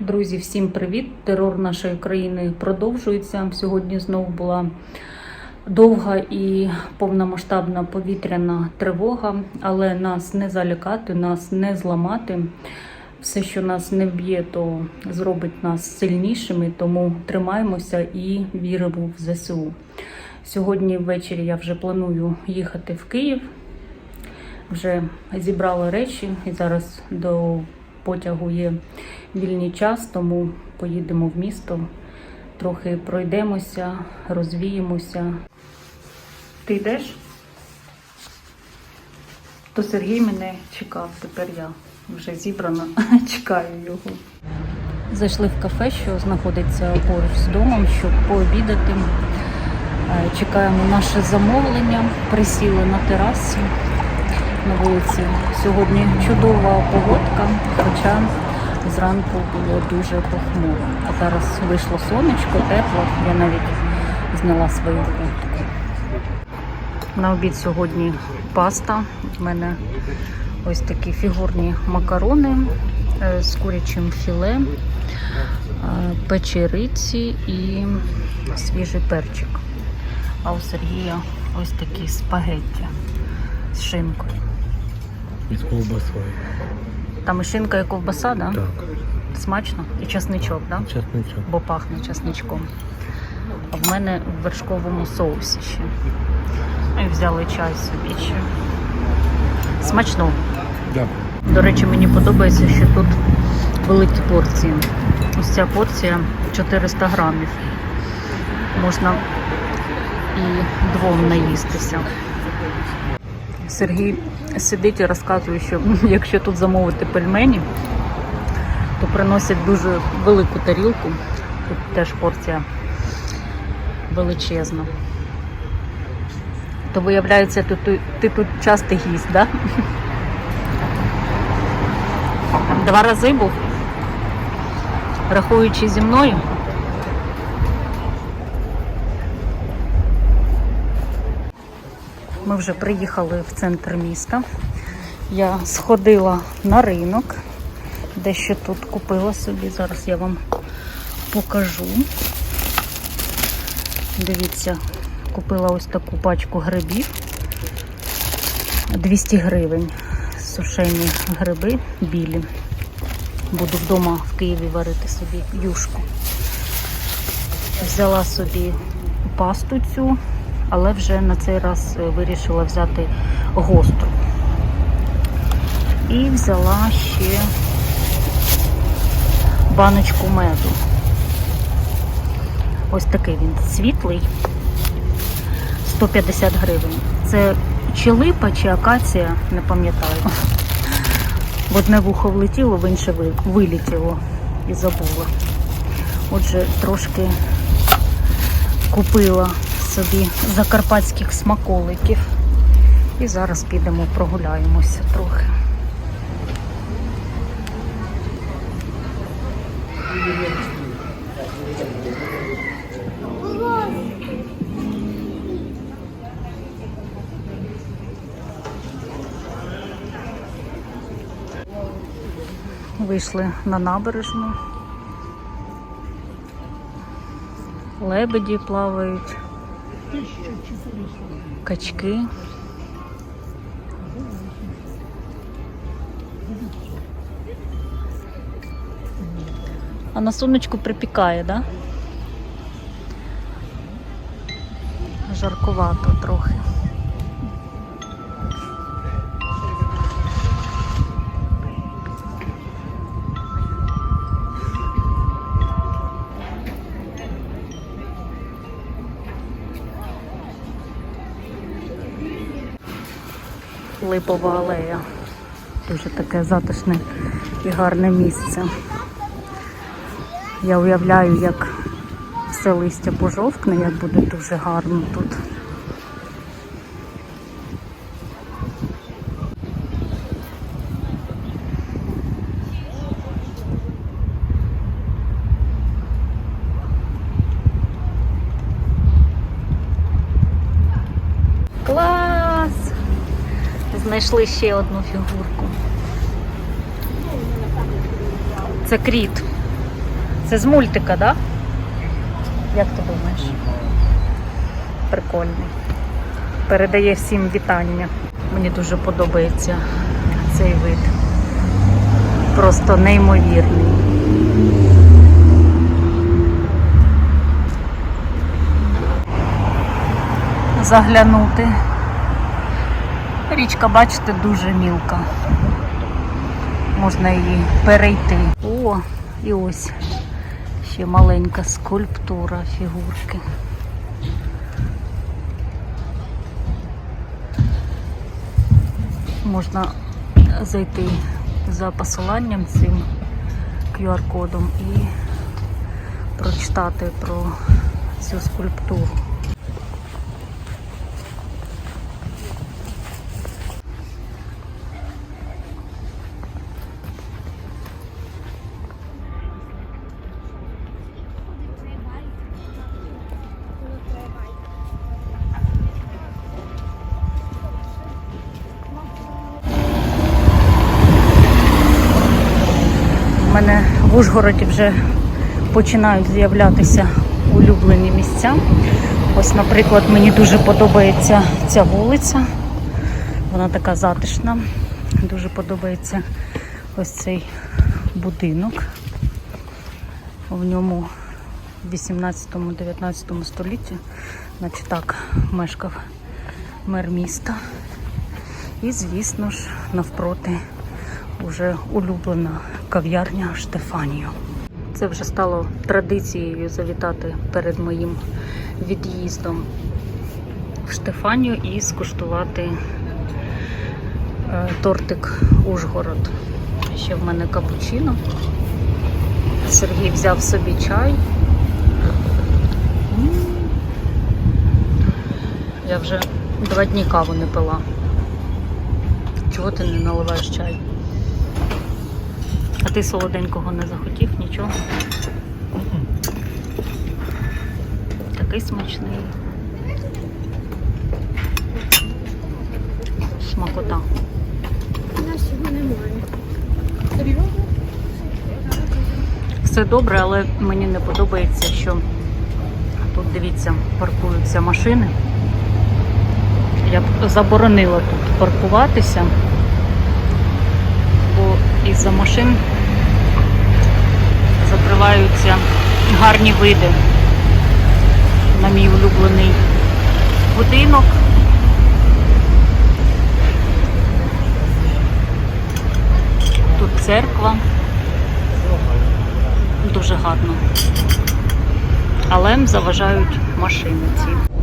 Друзі, всім привіт! Терор нашої країни продовжується. Сьогодні знову була довга і повномасштабна повітряна тривога, але нас не залякати, нас не зламати. Все, що нас не вб'є, то зробить нас сильнішими, тому тримаємося і віримо в ЗСУ. Сьогодні ввечері я вже планую їхати в Київ. Вже зібрала речі і зараз до потягу є вільний час, тому поїдемо в місто, трохи пройдемося, розвіємося. Ти йдеш? То Сергій мене чекав, тепер я вже зібрана, чекаю його. Зайшли в кафе, що знаходиться поруч з домом, щоб пообідати. Е, Чекаємо наше замовлення, присіли на терасі на вулиці. Сьогодні чудова погодка, хоча зранку було дуже похмуро. А зараз вийшло сонечко, тепло, я навіть зняла свою куртку. На обід сьогодні паста. У мене ось такі фігурні макарони е, з курячим філе, е, печериці і свіжий перчик. А у Сергія ось такі спагетті з шинкою. Із ковбасою. Там і шинка, і ковбаса, да? Так, Смачно? І часничок, да? чесничок. бо пахне часничком. А в мене в вершковому соусі ще. І взяли чай собі ще. Смачно. Дякую. До речі, мені подобається, що тут великі порції. Ось ця порція 400 грамів. Можна і двом наїстися. Сергій сидить і розказує, що якщо тут замовити пельмені, то приносять дуже велику тарілку. Тут теж порція величезна. То виявляється, ти, ти, тут часто гість, так? Да? Два рази був, рахуючи зі мною. Ми вже приїхали в центр міста. Я сходила на ринок, дещо тут купила собі. Зараз я вам покажу. Дивіться, купила ось таку пачку грибів. 200 гривень. Сушені гриби білі. Буду вдома в Києві варити собі юшку. Взяла собі пасту цю, але вже на цей раз е, вирішила взяти гостру. І взяла ще баночку меду. Ось такий він світлий. 150 гривень. Це чи липа, чи акація, не пам'ятаю. В одне вухо влетіло, в інше ви- вилетіло і забула. Отже, трошки купила собі закарпатських смаколиків. І зараз підемо прогуляємося трохи. Вийшли на набережну. Лебеді плавають. Качки. А на сонечку припікає, да? Жаркувато трохи. Липова алея. Дуже таке затишне і гарне місце. Я уявляю, як все листя пожовкне, як буде дуже гарно тут. Знайшли ще одну фігурку. Це кріт. Це з мультика, так? Да? Як ти думаєш? Прикольний. Передає всім вітання. Мені дуже подобається цей вид. Просто неймовірний. Заглянути. Річка, бачите, дуже мілка. Можна її перейти. О, і ось ще маленька скульптура фігурки. Можна зайти за посиланням цим QR-кодом і прочитати про цю скульптуру. Мене в Ужгороді вже починають з'являтися улюблені місця. Ось, наприклад, мені дуже подобається ця вулиця. Вона така затишна. Дуже подобається ось цей будинок. В ньому в 18-19 столітті, значить так, мешкав мер міста. І, звісно ж, навпроти уже улюблена кав'ярня Штефанію. Це вже стало традицією завітати перед моїм від'їздом в Штефанію і скуштувати е, тортик Ужгород. Ще в мене капучино. Сергій взяв собі чай. Я вже два дні каву не пила. Чого ти не наливаєш чай? А ти солоденького не захотів, нічого? Такий смачний. Смакота. У нас. Серйозно? Все добре, але мені не подобається, що тут, дивіться, паркуються машини. Я б заборонила тут паркуватися, із-за машин закриваються гарні види на мій улюблений будинок. Тут церква. Дуже гарно. Але заважають машини ці.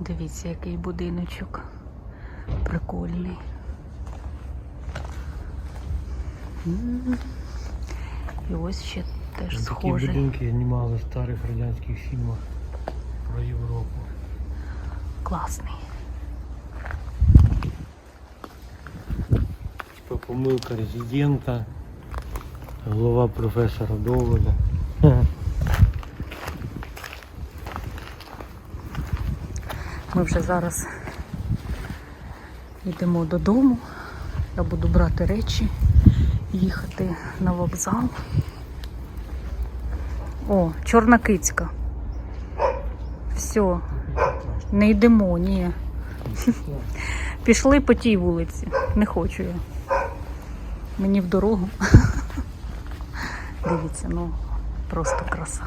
Дивіться, який будиночок прикольний. І ось ще теж Такі схожий. будинки знімали в старих радянських фільмах про Європу. Класний. Типа помилка резидента, голова професора Доволя. Ми вже зараз йдемо додому. Я буду брати речі, їхати на вокзал. О, чорна кицька. Все, не йдемо, ні. Пішли по тій вулиці. Не хочу я. Мені в дорогу. Дивіться, ну просто краса.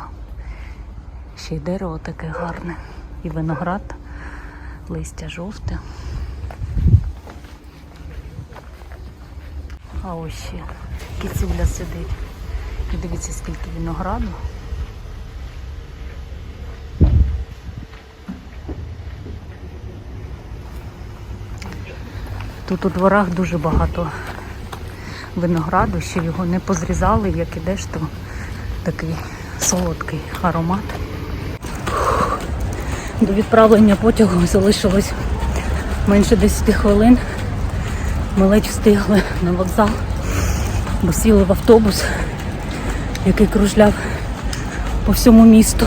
Ще й дерево таке гарне. І виноград, листя жовте. А ось ще кицюля сидить. І дивіться, скільки винограду. Тут у дворах дуже багато винограду, ще його не позрізали, як ідеш, то такий солодкий аромат. До відправлення потягу залишилось менше 10 хвилин. Ми ледь встигли на вокзал, бо сіли в автобус, який кружляв по всьому місту.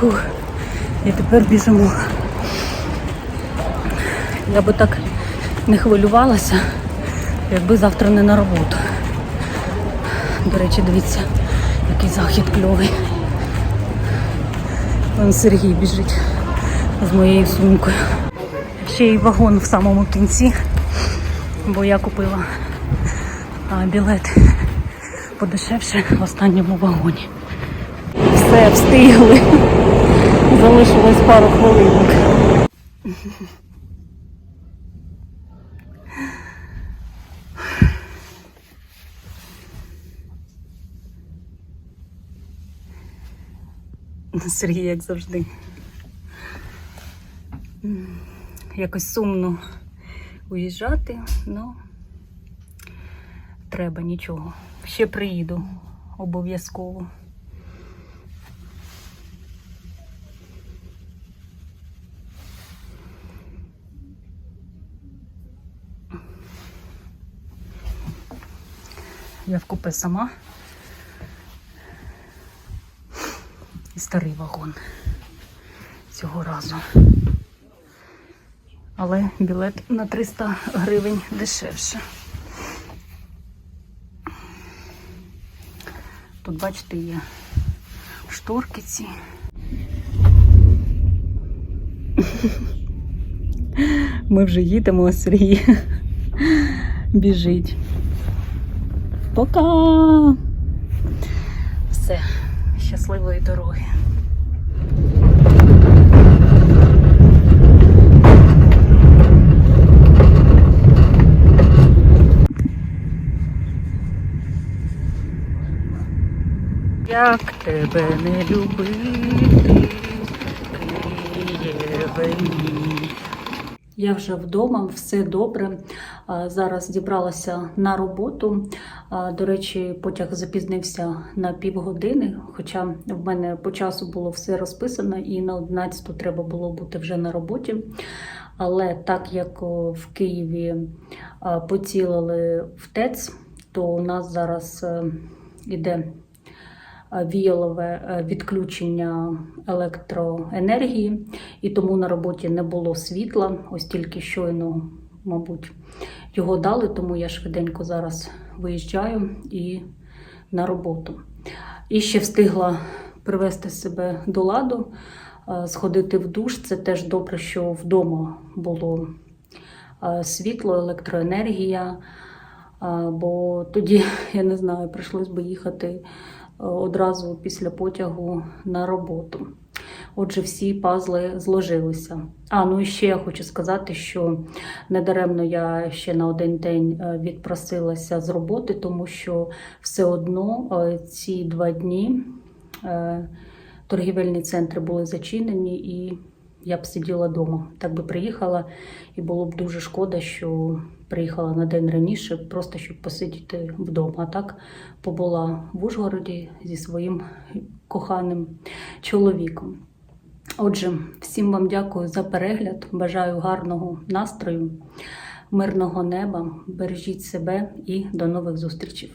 Фух. І тепер біжимо. Я би так не хвилювалася, якби завтра не на роботу. До речі, дивіться, який захід кльовий. Вон Сергій біжить з моєю сумкою. Ще й вагон в самому кінці, бо я купила білет подешевше в останньому вагоні. Все, встигли. Залишилось пару хвилинок. Сергій, як завжди. Якось сумно уїжджати, але треба нічого. Ще приїду обов'язково. Я в купе сама. Старий вагон цього разу. Але білет на 300 гривень дешевше. Тут, бачите, є шторки ці. Ми вже їдемо, а Сергій біжить. Пока! Все, щасливої дороги. Як тебе не любити, Києве мій. Я вже вдома, все добре. Зараз зібралася на роботу. До речі, потяг запізнився на півгодини, хоча в мене по часу було все розписано, і на 11 треба було бути вже на роботі. Але так як в Києві поцілили в ТЕЦ, то у нас зараз е, іде віялове е, відключення електроенергії, і тому на роботі не було світла. Ось тільки щойно, мабуть, його дали, тому я швиденько зараз виїжджаю і на роботу. І ще встигла привести себе до ладу, е, сходити в душ. Це теж добре, що вдома було е, світло, електроенергія. Бо тоді, я не знаю, прийшлось би їхати е, одразу після потягу на роботу. Отже, всі пазли зложилися. А, ну і ще я хочу сказати, що недаремно я ще на один день е, відпросилася з роботи, тому що все одно е, ці два дні е, торгівельні центри були зачинені і я б сиділа вдома. Так би приїхала, і було б дуже шкода, що приїхала на день раніше, просто щоб посидіти вдома. А так побула в Ужгороді зі своїм коханим чоловіком. Отже, всім вам дякую за перегляд. Бажаю гарного настрою, мирного неба. Бережіть себе і до нових зустрічей.